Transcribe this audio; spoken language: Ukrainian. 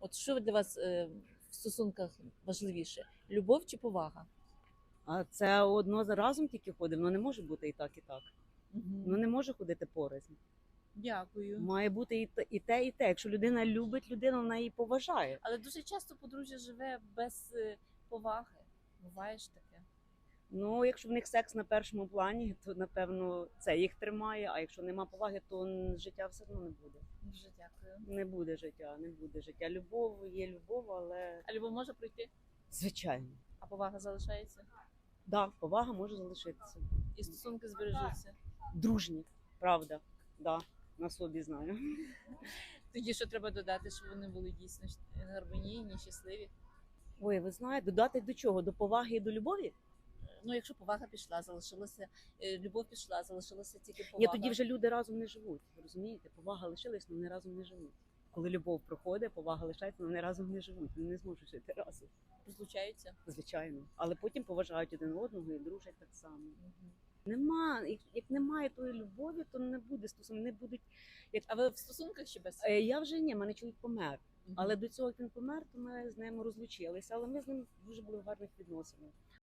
От що для вас е, в стосунках важливіше? Любов чи повага? А це одно за разом тільки ходить, воно не може бути і так, і так. Воно не може ходити порознь. Дякую. Має бути і те, і те, і те. Якщо людина любить людину, вона її поважає. Але дуже часто подружжя живе без е, поваги. Буває ж таке. Ну, якщо в них секс на першому плані, то напевно це їх тримає. А якщо нема поваги, то життя все одно не буде. Дуже дякую. Не буде життя, не буде життя. Любов є любов, але А любов може пройти, звичайно, а повага залишається. да, повага може залишитися. І стосунки збережуться. Дружні, правда, да, на собі знаю. Тоді що треба додати, щоб вони були дійсно гармонійні, щасливі. Ой, ви знаєте, додати до чого? До поваги і до любові? Ну, якщо повага пішла, залишилася е, любов пішла, залишилася тільки повага. Ні, тоді вже люди разом не живуть. Розумієте? Повага лишилась, але вони разом не живуть. Коли любов проходить, повага лишається, але вони разом не живуть. Вони не зможуть жити разом, розлучаються. звичайно. Але потім поважають один одного і дружать так само. Нема, як, як немає тої любові, то не буде стосунків, не будуть. Як... А ви в стосунках чи без? Е, Я вже ні, мене чоловік помер. Але до цього як він помер, то ми з ним розлучилися. Але ми з ним дуже були в гарних відносинах.